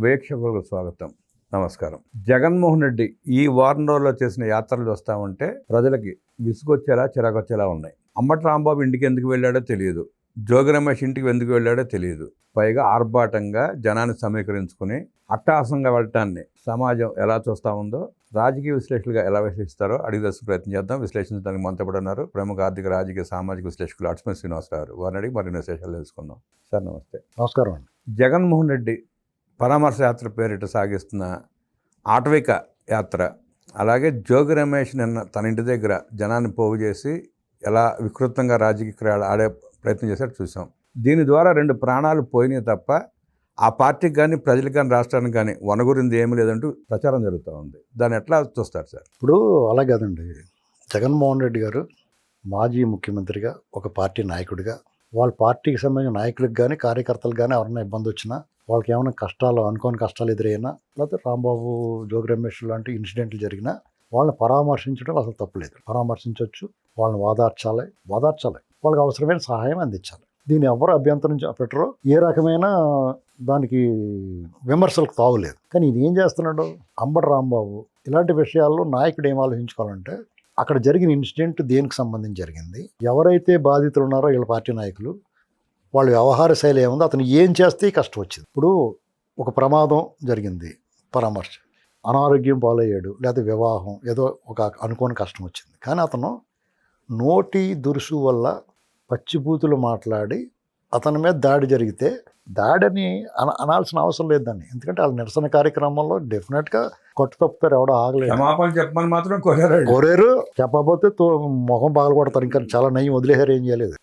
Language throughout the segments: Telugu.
వీక్షకులకు స్వాగతం. నమస్కారం. జగన్మోహన్ రెడ్డి ఈ వారం రోజుల్లో చేసిన యాత్రలు చూస్తా ఉంటే ప్రజలకి విసుగొచ్చేలా చిరాకొచ్చేలా ఉన్నాయి. అమ్మటి రాంబాబు ఇంటికి ఎందుకు వెళ్ళాడో తెలియదు. జోగి రమేష్ ఇంటికి ఎందుకు వెళ్ళాడో తెలియదు. పైగా ఆర్భాటంగా జనాన్ని సమీకరించుకుని అట్టహాసంగా వెళ్ళటాన్ని సమాజం ఎలా చూస్తా ఉందో రాజకీయ విశ్లేషకులుగా ఎలా విశ్లేషిస్తారో అడిగి తెలుసు ప్రయత్నం చేద్దాం. విశ్లేషించడానికి ఉన్నారు ప్రముఖ ఆర్థిక రాజకీయ సామాజిక విశ్లేషకులు అట్స్మ శ్రీనివాసరావు గారు. వారిని అడిగి మరిన్ని విశేషాలు తెలుసుకుందాం. సార్ నమస్తే. నమస్కారం అండి. జగన్మోహన్ రెడ్డి పరామర్శ యాత్ర పేరిట సాగిస్తున్న ఆటవిక యాత్ర అలాగే జోగి రమేష్ నిన్న తన ఇంటి దగ్గర జనాన్ని పోగు చేసి ఎలా వికృతంగా రాజకీయ క్రీడ ఆడే ప్రయత్నం చేశాడు చూసాం దీని ద్వారా రెండు ప్రాణాలు పోయినాయి తప్ప ఆ పార్టీకి కానీ ప్రజలకు కానీ రాష్ట్రానికి కానీ వనగురింది ఏమీ లేదంటూ ప్రచారం జరుగుతూ ఉంది. దాన్ని ఎట్లా చూస్తారు సార్? ఇప్పుడు అలా కాదండి. జగన్మోహన్ రెడ్డి గారు మాజీ ముఖ్యమంత్రిగా ఒక పార్టీ నాయకుడిగా వాళ్ళ పార్టీకి సంబంధించిన నాయకులకు కానీ కార్యకర్తలకు కానీ ఎవరైనా ఇబ్బంది వచ్చినా వాళ్ళకి ఏమైనా కష్టాలు అనుకోని కష్టాలు ఎదురైనా లేకపోతే రాంబాబు జోగి రమేష్ లాంటి ఇన్సిడెంట్లు జరిగినా వాళ్ళని పరామర్శించడం అసలు తప్పులేదు. పరామర్శించవచ్చు వాళ్ళని వాదార్చాలి వాదార్చాలి. వాళ్ళకి అవసరమైన సహాయం అందించాలి. దీన్ని ఎవరు అభ్యంతరం పెట్టరో ఏ రకమైన దానికి విమర్శలకు తావులేదు. కానీ ఇది ఏం చేస్తున్నాడు? అంబటి రాంబాబు ఇలాంటి విషయాల్లో నాయకుడు ఏం ఆలోచించుకోవాలంటే అక్కడ జరిగిన ఇన్సిడెంట్ దేనికి సంబంధించి జరిగింది? ఎవరైతే బాధితులు ఉన్నారో వీళ్ళ పార్టీ నాయకులు వాళ్ళ వ్యవహార శైలి ఏముందో అతను ఏం చేస్తే కష్టం వచ్చింది. ఇప్పుడు ఒక ప్రమాదం జరిగింది పరామర్శ. అనారోగ్యం పాలయ్యాడు లేదా వివాహం ఏదో ఒక అనుకోని కష్టం వచ్చింది. కానీ అతను నోటి దురుసు వల్ల పచ్చిబూతులు మాట్లాడి అతని మీద దాడి జరిగితే దాడిని అన అనాల్సిన అవసరం లేదు దాన్ని. ఎందుకంటే వాళ్ళ నిరసన కార్యక్రమంలో డెఫినెట్గా కొట్టు తప్పుతారు ఎవడో ఆగలేదు క్షమాపణ చెప్పమని మాత్రం కోరారు కోరేరు. చెప్పకపోతే తో మొహం పగలగొడతారు ఇంకా చాలా నయం వదిలేసారు ఏం చేయలేదు.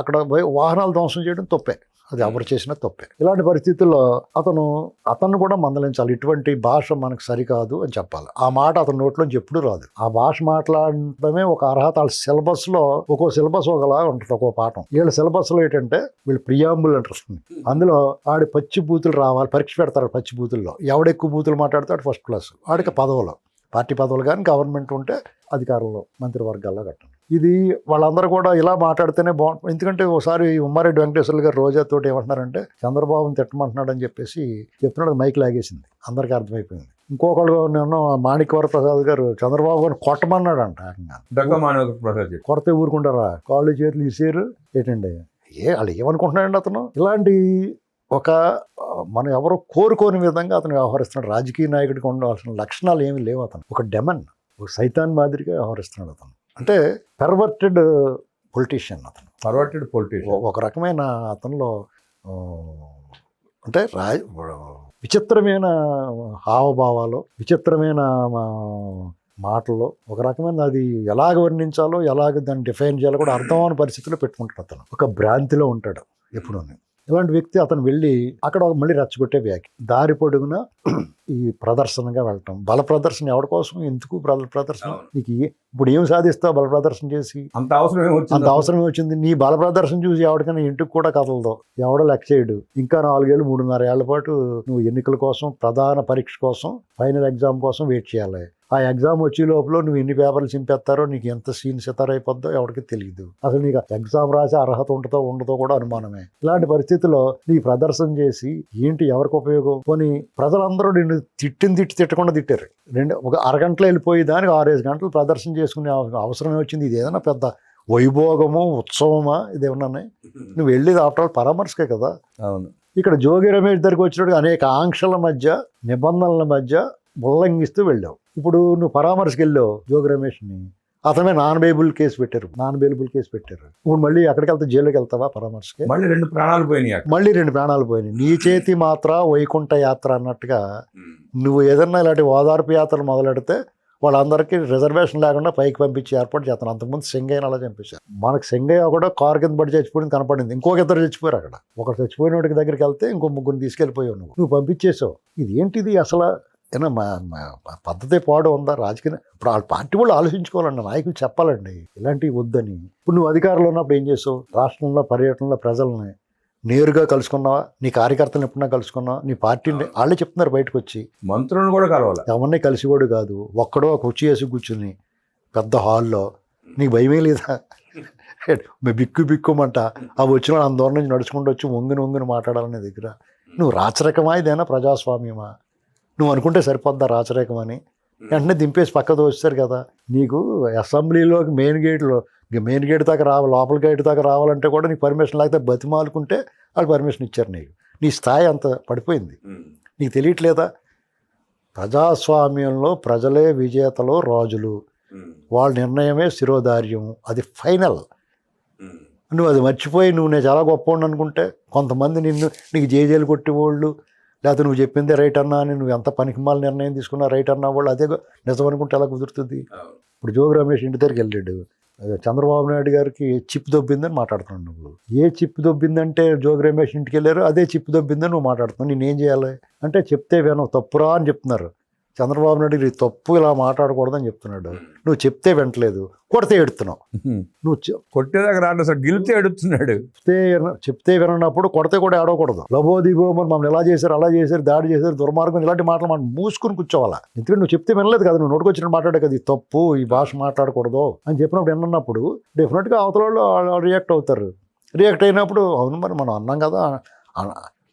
అక్కడ పోయి వాహనాలు ధ్వంసం చేయడం తప్పే. అది ఎవరు చేసినా తప్పే. ఇలాంటి పరిస్థితుల్లో అతను అతన్ని కూడా మందలించాలి. ఇటువంటి భాష మనకు సరికాదు అని చెప్పాలి. ఆ మాట అతని నోట్లోంచి ఎప్పుడు రాదు. ఆ భాష మాట్లాడటమే ఒక అర్హత. వాళ్ళ సిలబస్లో ఒక్కో సిలబస్ ఒకలా ఉంటుంది ఒక్కో పాఠం. వీళ్ళ సిలబస్లో ఏంటంటే వీళ్ళు ప్రియాంబుల్ అంటారు అందులో ఆడి పచ్చి బూతులు రావాలి పరీక్ష పెడతారు పచ్చి బూతుల్లో. ఎవడెక్కువ బూతులు మాట్లాడితే ఫస్ట్ క్లాస్ ఆడికి పదవులు. పార్టీ పదవులు కానీ గవర్నమెంట్ ఉంటే అధికారంలో మంత్రివర్గాల్లో కట్టండి. ఇది వాళ్ళందరూ కూడా ఇలా మాట్లాడితేనే బాగుంటుంది ఎందుకంటే ఒకసారి ఉమ్మారెడ్డి వెంకటేశ్వర్లు గారు రోజాతో ఏమంటున్నారంటే చంద్రబాబుని తిట్టమంటున్నాడు అని చెప్పేసి చెప్తున్నాడు మైక్ లాగేసింది. అందరికీ అర్థమైపోయింది. ఇంకొకళ్ళు నేను మాణిక్యవర ప్రసాద్ గారు చంద్రబాబు గారిని కొట్టమన్నాడు అంట ప్రసాద్ కొడితే ఊరుకుంటారా? కాళ్ళు చేతులు ఇసేరు ఏంటండి? ఏ వాళ్ళు ఏమనుకుంటున్నాడండి అతను? ఇలాంటి ఒక మనం ఎవరో కోరుకోని విధంగా అతను వ్యవహరిస్తున్నాడు. రాజకీయ నాయకుడికి ఉండవలసిన లక్షణాలు ఏమీ లేవు అతను. ఒక డెమన్ ఒక సైతాన్ మాదిరిగా వ్యవహరిస్తున్నాడు అతను. అంటే పెర్వర్టెడ్ పొలిటీషియన్ అతను. పర్వర్టెడ్ పొలిటీషియన్ ఒక రకమైన అతనిలో అంటే రా విచిత్రమైన హావభావాలు విచిత్రమైన మాటలు ఒక రకమైన అది ఎలాగ వర్ణించాలో ఎలాగ దాన్ని డిఫైన్ చేయాలో కూడా అర్థం అవని పరిస్థితిలో పెట్టుకుంటాడు అతను. ఒక భ్రాంతిలో ఉంటాడు ఎప్పుడూ ఇలాంటి వ్యక్తి అతను వెళ్ళి అక్కడ ఒక మళ్ళీ రెచ్చగొట్టే వ్యాఖ్య. దారి పొడుగున ఈ ప్రదర్శనగా వెళ్ళటం. బల ప్రదర్శన ఎవరి కోసం? ఎందుకు బల ప్రదర్శన. నీకు ఇప్పుడు ఏం సాధిస్తావు బల ప్రదర్శన చేసి? అంత అవసరం అంత అవసరం వచ్చింది. నీ బల ప్రదర్శన చూసి ఎవరికైనా ఇంటికి కూడా కదలదు. ఎవడో లెక్క చేయడు. ఇంకా నాలుగేళ్ళు మూడున్నర ఏళ్ళ పాటు నువ్వు ఎన్నికల కోసం ప్రధాన పరీక్ష కోసం ఫైనల్ ఎగ్జామ్ కోసం వెయిట్ చేయాలి. ఆ ఎగ్జామ్ వచ్చే లోపల నువ్వు ఎన్ని పేపర్లు చింపేస్తారో నీకు ఎంత సీన్ అయిపోద్దో ఎవరికి తెలియదు అసలు నీకు ఎగ్జామ్ రాసే అర్హత ఉంటుందో ఉండదో కూడా అనుమానమే. ఇలాంటి పరిస్థితుల్లో నీ ప్రదర్శన చేసి ఏంటి ఎవరికి ఉపయోగం? పోనీ ప్రజలందరూ నిన్ను తిట్టిన తిట్టి తిట్టకుండా తిట్టారు. రెండు ఒక అరగంటలో వెళ్ళిపోయి దానికి ఆరేసి గంటలు ప్రదర్శన చేసుకునే అవ- అవసరమే వచ్చింది. ఇది ఏదైనా పెద్ద వైభోగము ఉత్సవమా? ఇదేమన్నా నువ్వు వెళ్ళేది ఆఫ్టర్ ఆల్ పరామర్శకే కదా. అవును. ఇక్కడ జోగి రమేష్ దగ్గరికి వచ్చినప్పుడు అనేక ఆంక్షల మధ్య నిబంధనల మధ్య ఉల్లంఘిస్తూ వెళ్ళావు. ఇప్పుడు నువ్వు పరామర్శకి వెళ్ళావు జోగి రమేష్ని. అతనే నాన్ బేబుల్ కేసు పెట్టారు. నాన్ బేబుల్ కేసు పెట్టారు. ఇప్పుడు మళ్ళీ అక్కడికి వెళ్తే జైలుకి వెళ్తావా పరామర్శకి? మళ్ళీ రెండు ప్రాణాలు పోయినాయి మళ్ళీ రెండు ప్రాణాలు పోయినాయి. నీ చేతి మాత్ర వైకుంఠ యాత్ర అన్నట్టుగా నువ్వు ఏదన్నా ఇలాంటి ఓదార్పు యాత్రలు మొదలెడితే వాళ్ళందరికీ రిజర్వేషన్ లేకుండా పైకి పంపించి ఏర్పాటు చేస్తాను. అంతకుముందు సింగయ్యని అలా చంపేశారు. మనకు సింగయ్య కూడా కారు కింద పడి చచ్చిపోయింది కనపడింది. ఇంకొక ఇద్దరు చచ్చిపోయారు అక్కడ. ఒకరు చచ్చిపోయిన వాడికి దగ్గరికి వెళ్తే ఇంకో ముగ్గురు తీసుకెళ్ళిపోయావు నువ్వు. నువ్వు పంపించేసావు ఇది ఏంటిది అసలు ఏనా మా మా పద్ధతి పాడు ఉందా? రాజకీయ ఇప్పుడు వాళ్ళ పార్టీ వాళ్ళు ఆలోచించుకోవాలండి నాయకులు చెప్పాలండి. ఇలాంటివి వద్దని. ఇప్పుడు నువ్వు అధికారంలో ఉన్నప్పుడు ఏం చేసావు? రాష్ట్రంలో పర్యటనలో ప్రజల్ని నేరుగా కలుసుకున్నావా? నీ కార్యకర్తలను ఎప్పుడన్నా కలుసుకున్నావా? నీ పార్టీని వాళ్ళే చెప్తున్నారు బయటకు వచ్చి మంత్రులను కూడా కలవాలి. ఎవరిని కలిసివాడు కాదు. ఒక్కడో ఒక కుర్చీ వేసి కూర్చుని పెద్ద హాల్లో నీకు భయమే లేదా? బిక్కు బిక్కుమంట. ఆ వచ్చిన వాళ్ళ దూరం నుంచి నడుచుకుంటూ వచ్చి వంగిన వంగిన మాట్లాడాలనే దగ్గర. నువ్వు రాచరికమా? ఇదేనా ప్రజాస్వామ్యమా? నువ్వు అనుకుంటే సరిపోద్దా రాచరికం అని? వెంటనే దింపేసి పక్క దోస్తారు కదా. నీకు అసెంబ్లీలోకి మెయిన్ గేట్లో మెయిన్ గేట్ దాకా రావాలి లోపల గేట్ దాకా రావాలంటే కూడా నీకు పర్మిషన్ లేకపోతే బతిమాలుకుంటే వాళ్ళు పర్మిషన్ ఇచ్చారు నీకు. నీ స్థాయి అంత పడిపోయింది. నీకు తెలియట్లేదా? ప్రజాస్వామ్యంలో ప్రజలే విజేతలు రాజులు. వాళ్ళ నిర్ణయమే శిరోధార్యం అది ఫైనల్. నువ్వు అది మర్చిపోయి నువ్వు నేను చాలా గొప్ప అనుకుంటే కొంతమంది నిన్ను నీకు జేజేలు కొట్టేవాళ్ళు లేకపోతే నువ్వు చెప్పిందే రైట్ అన్నా అని నువ్వు ఎంత పనికిమాల నిర్ణయం తీసుకున్నా రైట్ అన్నా వాళ్ళు అదే నిజం అనుకుంటే ఎలా కుదురుతుంది? ఇప్పుడు జోగి రమేష్ ఇంటి దగ్గరికి వెళ్ళాడు. చంద్రబాబు నాయుడు గారికి చిప్ దొబ్బిందని మాట్లాడుతున్నావు నువ్వు. ఏ చిప్ దొబ్బిందంటే జోగి రమేష్ ఇంటికి వెళ్ళారు అదే చిప్ దొబ్బిందని నువ్వు మాట్లాడుతున్నావు. నేనేం చేయాలి? అంటే చెప్తే వినవు తప్పురా అని చెప్తున్నారు. చంద్రబాబు నాయుడు ఇది తప్పు ఇలా మాట్లాడకూడదని చెప్తున్నాడు. నువ్వు చెప్తే వింటలేదు కొడితే ఎడుతున్నావు. నువ్వు కొట్టేదాకా రాడు గిలితే ఎడుతున్నాడు. చెప్తే చెప్తే వినప్పుడు కొడితే కూడా ఆడకూడదు లబో దిగో మరి మమ్మల్ని ఎలా చేశారు అలా చేశారు దాడి చేశారు దుర్మార్గం ఇలాంటి మాటలు మనం మూసుకుని కూర్చోవాలా? ఎందుకంటే నువ్వు చెప్తే వినలేదు కదా నువ్వు నోటుకొచ్చిన మాట్లాడే కదా ఇది తప్పు ఈ భాష మాట్లాడకూడదు అని చెప్పినప్పుడు విన్నప్పుడు డెఫినెట్గా అవతల వాళ్ళు రియాక్ట్ అవుతారు. రియాక్ట్ అయినప్పుడు అవును మరి మనం అన్నాం కదా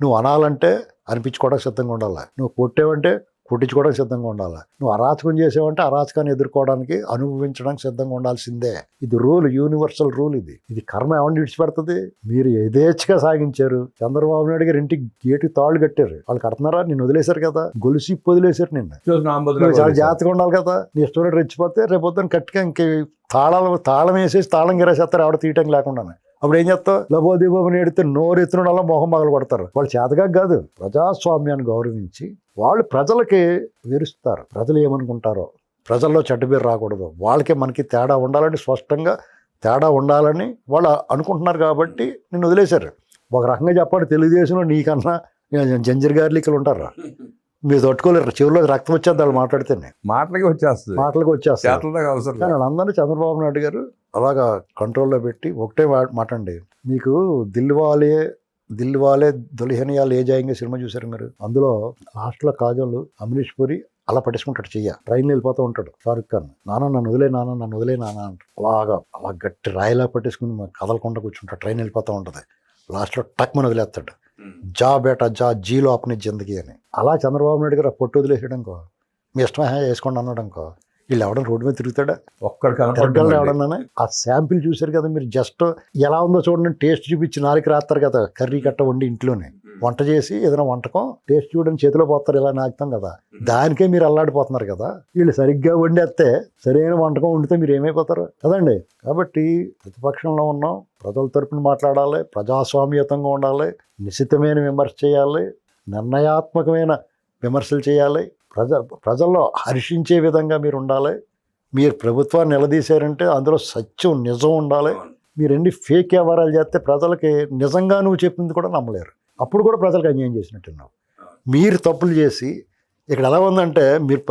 నువ్వు అనాలంటే అనిపించుకోవడానికి సిద్ధంగా ఉండాలి? నువ్వు కొట్టేవంటే కొట్టించుకోవడానికి సిద్ధంగా ఉండాలి? నువ్వు అరాచకం చేసావంటే అరాచకాన్ని ఎదుర్కోవడానికి అనుభవించడానికి సిద్ధంగా ఉండాల్సిందే. ఇది రూల్ యూనివర్సల్ రూల్ ఇది. ఇది కర్మ ఏమని విడిచిపెడుతుంది? మీరు యథేచ్ఛగా సాగించారు. చంద్రబాబు నాయుడు గారు ఇంటికి గేటు తాళ్ళు కట్టారు. వాళ్ళు కడుతున్నారా? నిన్ను వదిలేశారు కదా. గొలుసు వదిలేశారు నిన్ను. చాలా. జాగ్రత్తగా ఉండాలి కదా. నీ ఇష్టం రెచ్చిపోతే రేపు పొద్దున్న కట్టిగా ఇంక తాళాలు తాళం వేసేసి తాళం గిరేసేస్తారు ఆవిడ తీయటం లేకుండానే. అప్పుడు ఏం చేస్తావు? లబోదీబోని ఎడితే నోరు ఎత్తున అలా మొహం మగలు కొడతారు వాళ్ళు చేతగా కాదు ప్రజాస్వామ్యాన్ని గౌరవించి వాళ్ళు ప్రజలకి విరుస్తారు. ప్రజలు ఏమనుకుంటారో ప్రజల్లో చెడ్డ రాకూడదు. వాళ్ళకి మనకి తేడా ఉండాలని స్పష్టంగా తేడా ఉండాలని వాళ్ళు అనుకుంటున్నారు కాబట్టి నిన్ను వదిలేశారు. ఒక రకంగా చెప్పండి తెలుగుదేశంలో నీకన్నా జంజర్ గార్లికలు ఉంటారు? మీరు తట్టుకోలేరు. చెవుల్లో రక్తం వచ్చేది వాళ్ళు మాట్లాడితేనే మాటలకి వచ్చేస్తుంది. మాటలకు వచ్చేస్తారు చేతలదాకా అవసరం కానీ లేదు. వాళ్ళందరూ చంద్రబాబు నాయుడు గారు అలాగా కంట్రోల్లో పెట్టి ఒకటే మా- మాట అండి. మీకు దిల్వాలే దిల్వాలే దుల్హనియా లే జాయింగ్ సినిమా చూసారు మీరు? అందులో లాస్ట్లో కాజల్ అమరీష్ పురి అలా పట్టేసుకుంటాడు చెయ్య. ట్రైన్ వెళ్ళిపోతూ ఉంటాడు షారుఖ్ ఖాన్. నాన్న నన్ను వదిలే నాన్న నన్ను వదిలే నాన్న అంటాడు. అలాగా అలా గట్టి రాయిలా పట్టేసుకుని కదలకుండా కూర్చుంటాడు. ట్రైన్ వెళ్ళిపోతూ ఉంటుంది. లాస్ట్లో టక్ మన వదిలేస్తాడు. జా బేటా జా జీలో అప్ని జిందగీ అని. అలా చంద్రబాబు నాయుడు గారు పొట్టు వదిలేసాడు మీ ఇష్టమే వేసుకోండి అన్నాడు అనుకో వీళ్ళు ఎవడన్నా రోడ్డు మీద తిరుగుతాడా? ఒక్కడు తిరగలరు కనపడ్డాడు ఎవడన్నా ఆ శాంపిల్ చూశారు కదా మీరు జస్ట్ ఎలా ఉందో చూడండి టేస్ట్ చూపించి నాలుగు రాస్తారు కదా కర్రీ కట్ట వండి ఇంట్లోనే. వంట చేసి ఏదైనా వంటకం టేస్ట్ చూడని చేతిలో పోతారు ఇలా నాకుతాం కదా. దానికే మీరు అల్లాడిపోతున్నారు కదా. వీళ్ళు సరిగ్గా వండేస్తే సరైన వంటకం వండితే మీరు ఏమైపోతారు? కదండి. కాబట్టి ప్రతిపక్షంలో ఉన్నాం ప్రజల తరపున మాట్లాడాలి ప్రజాస్వామ్యతంగా ఉండాలి నిశ్చితమైన విమర్శ చేయాలి నిర్ణయాత్మకమైన విమర్శలు చేయాలి ప్రజ ప్రజల్లో హర్షించే విధంగా మీరు ఉండాలి. మీరు ప్రభుత్వాన్ని నిలదీశారంటే అందులో సత్యం నిజం ఉండాలి. మీరు ఎన్ని ఫేక్ వ్యవహారాలు చేస్తే ప్రజలకి నిజంగా నువ్వు చెప్పింది కూడా నమ్మలేరు. అప్పుడు కూడా ప్రజలకు అన్యాయం చేసినట్టున్నావు. మీరు తప్పులు చేసి ఇక్కడ ఎలా ఉందంటే మీరు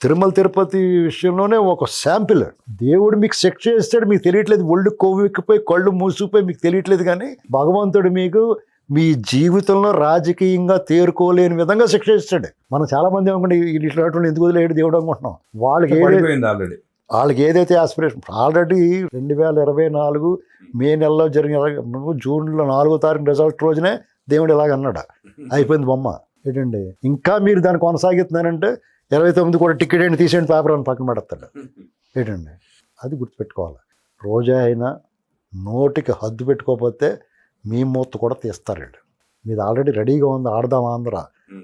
తిరుమల తిరుపతి విషయంలోనే ఒక శాంపిల్. దేవుడు మీకు శిక్ష చేస్తాడు మీకు తెలియట్లేదు ఒళ్ళు కొవ్వెక్కిపోయి కళ్ళు మూసిపోయి మీకు తెలియట్లేదు కానీ భగవంతుడు మీకు మీ జీవితంలో రాజకీయంగా తేరుకోలేని విధంగా శిక్ష ఇస్తాడు మనం చాలా మంది అనుకుంటే ఇట్లాంటి ఎందుకు వదిలేడు దేవుడు అనుకుంటున్నాం. వాళ్ళకి ఆల్రెడీ వాళ్ళకి ఏదైతే ఆస్పిరేషన్ ఆల్రెడీ రెండు వేల ఇరవై నాలుగు మే నెలలో జరిగిన జూన్లో నాలుగో తారీఖు రిజల్ట్ రోజునే దేవుడు ఇలాగ అన్నాడు. అయిపోయింది బొమ్మ. ఏంటండి? ఇంకా మీరు దాన్ని కొనసాగిస్తున్నారంటే ఇరవై తొమ్మిది కూడా టికెట్ ఏంటి తీసేయండి పేపర్ అని పక్కన పెడతాడు. ఏంటండి? అది గుర్తుపెట్టుకోవాలి. రోజా అయినా నోటికి హద్దు పెట్టుకోకపోతే మీ మూత కూడా తీస్తారండి. మీది ఆల్రెడీ రెడీగా ఉంది ఆడదాం ఆంధ్ర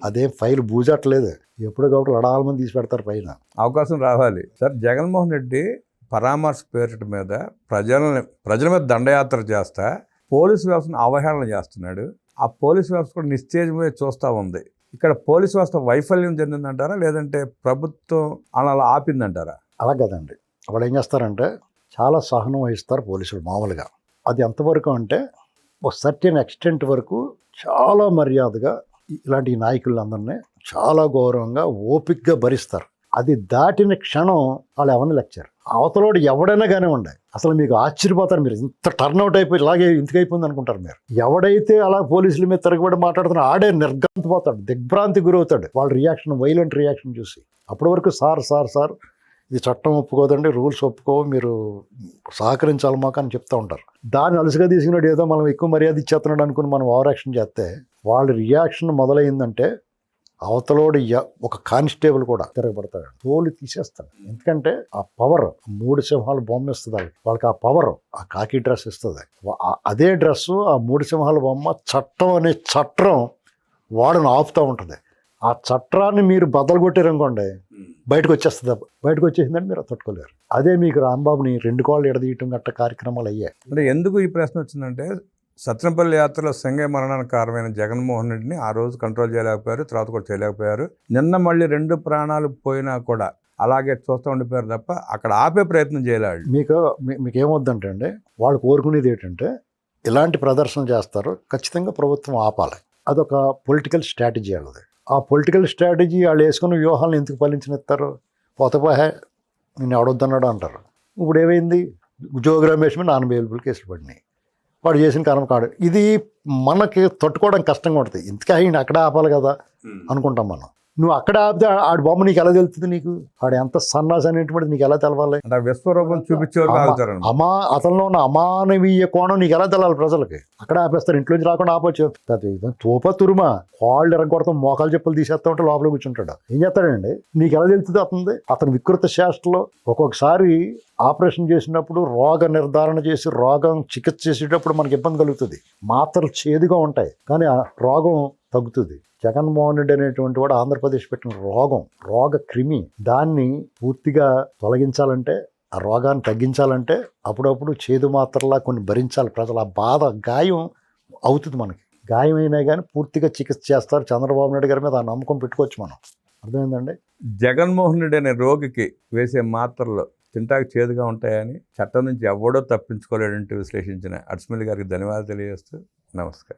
అదేం ఫైల్ బూజట్లేదు. ఎప్పుడు కాబట్టి లడాల మంది తీసి పెడతారు పైన. అవకాశం రావాలి. సార్ జగన్మోహన్ రెడ్డి పరామర్శ పేరిట మీద ప్రజలని ప్రజల మీద దండయాత్ర చేస్తా పోలీసు వ్యవస్థను అవహేళన చేస్తున్నాడు. ఆ పోలీసు వ్యవస్థ కూడా నిశ్చేజమే చూస్తూ ఉంది. ఇక్కడ పోలీసు వ్యవస్థ వైఫల్యం చెందిందంటారా? లేదంటే ప్రభుత్వం అలా అలా ఆపిందంటారా? అలా కదండి. వాళ్ళు ఏం చేస్తారంటే చాలా సహనం వహిస్తారు పోలీసులు మామూలుగా. అది ఎంతవరకు అంటే ఒక సర్టెన్ ఎక్స్టెంట్ వరకు చాలా మర్యాదగా ఇలాంటి నాయకులందరినీ చాలా గౌరవంగా ఓపిక్గా భరిస్తారు. అది దాటిన క్షణం వాళ్ళు ఎవరిని లెక్చారు? అవతలోడు ఎవడైనా కానీ ఉండే అసలు మీకు ఆశ్చర్యపోతారు మీరు. ఇంత టర్న్అవుట్ అయిపోయి ఇలాగే ఇంతకైపోయింది అనుకుంటారు మీరు? ఎవడైతే అలా పోలీసుల మీద తిరగబడి మాట్లాడుతున్నా ఆడే నిర్గంతపోతాడు దిగ్భ్రాంతి గురవుతాడు. వాళ్ళ రియాక్షన్ వైలెంట్ రియాక్షన్ చూసి. అప్పటి వరకు సార్ సార్ సార్ ఇది చట్టం ఒప్పుకోదండి రూల్స్ ఒప్పుకోవు మీరు సహకరించాలి మాకు అని చెప్తూ ఉంటారు. దాన్ని అలసిగా తీసుకున్నాడు ఏదో మనం ఎక్కువ మర్యాద ఇచ్చేస్తున్నాడు అనుకుని మనం ఓవర్ యాక్షన్ చేస్తే వాళ్ళ రియాక్షన్ మొదలైందంటే అవతలోడు ఒక కానిస్టేబుల్ కూడా తిరగబడతాడు. తోలు తీసేస్తాడు. ఎందుకంటే ఆ పవర్ మూడు సింహాలు బొమ్మ ఇస్తుంది వాళ్ళకి. ఆ పవర్ ఆ కాకి డ్రెస్ ఇస్తుంది. అదే డ్రెస్సు ఆ మూడు సింహాల బొమ్మ చట్టం అనే చట్టం వాడిని ఆపుతూ ఉంటుంది. ఆ చట్టాన్ని మీరు బద్దలు కొట్టారనుకోండి బయటకు వచ్చేస్తుంది బయటకు వచ్చేసిందని మీరు తట్టుకోలేరు. అదే మీకు రాంబాబుని రెండు కాళ్ళు ఎడదీయటం గట్ట కార్యక్రమాలు అయ్యాయి. అంటే ఎందుకు ఈ ప్రశ్న వచ్చిందంటే సత్రంపల్లి యాత్రలో సంగయ మరణానికి కారణమైన జగన్మోహన్ రెడ్డిని ఆ రోజు కంట్రోల్ చేయలేకపోయారు తర్వాత కూడా చేయలేకపోయారు. నిన్న మళ్ళీ రెండు ప్రాణాలు పోయినా కూడా అలాగే చూస్తూ ఉండిపోయారు తప్ప అక్కడ ఆపే ప్రయత్నం చేయలేడు. మీకు మీకు ఏమొద్దంటే అండి వాళ్ళు కోరుకునేది ఏంటంటే ఇలాంటి ప్రదర్శనలు చేస్తారు ఖచ్చితంగా ప్రభుత్వం ఆపాలి. అదొక పొలిటికల్ స్ట్రాటజీ వాళ్ళది ఆ పొలిటికల్ స్ట్రాటజీ వాళ్ళు వేసుకున్న వ్యూహాలను ఎందుకు ఫలించనిస్తారు పోతపోహే నేను ఎవడొద్దన్నాడు అంటారు. ఇప్పుడు ఏమైంది? జోగి రమేష్ మీద నాన్ అవైలబుల్ కేసులు పడినాయి. వాడు చేసిన కర్మ కాడు ఇది మనకి తట్టుకోవడం కష్టంగా ఉంటుంది. ఇంతకీ ఆయన అక్కడే ఆపాలి కదా అనుకుంటాం మనం. నువ్వు అక్కడ ఆపితే ఆడి బొమ్మ నీకు ఎలా తెలుస్తుంది నీకు? ఆడు ఎంత సన్నాసి అనేటువంటిది నీకు ఎలా తెలవాలి? అంటే విశ్వరూపం చూపించేవారు అమా- అతనిలో ఉన్న అమానవీయ కోణం నీకు ఎలా తెలాలి ప్రజలకి? అక్కడ ఆపేస్తారు ఇంట్లోంచి రాకుండా ఆపొచ్చు. తోప తురుమా. కాళ్ళు ఎరగొడతాం మోకాలు చెప్పులు తీసేస్తా ఉంటే లోపల కూర్చుంటాడు. ఏం చేస్తాడండి? నీకు ఎలా తెలుస్తుంది అతనిది? అతని వికృత శాస్త్రలో ఒక్కొక్కసారి ఆపరేషన్ చేసినప్పుడు రోగ నిర్ధారణ చేసి రోగం చికిత్స చేసేటప్పుడు మనకి ఇబ్బంది కలుగుతుంది. మాత్రలు చేదుగా ఉంటాయి కానీ ఆ రోగం తగ్గుతుంది. జగన్మోహన్ రెడ్డి అనేటువంటి వాడు ఆంధ్రప్రదేశ్ పెట్టిన రోగం రోగ క్రిమి. దాన్ని పూర్తిగా తొలగించాలంటే ఆ రోగాన్ని తగ్గించాలంటే అప్పుడప్పుడు చేదు మాత్రలా కొన్ని భరించాలి. ప్రజలు ఆ బాధ గాయం అవుతుంది మనకి. గాయం అయినా కానీ పూర్తిగా చికిత్స చేస్తారు. చంద్రబాబు నాయుడు గారి మీద ఆ నమ్మకం పెట్టుకోవచ్చు మనం. అర్థమైందండి? జగన్మోహన్ రెడ్డి అనే రోగికి వేసే మాత్రలు తింటాక చేదుగా ఉంటాయని చట్టం నుంచి ఎవడో తప్పించుకోలేడంటూ విశ్లేషించిన అడ్స్మిల్ గారికి ధన్యవాదాలు తెలియజేస్తూ నమస్కారం.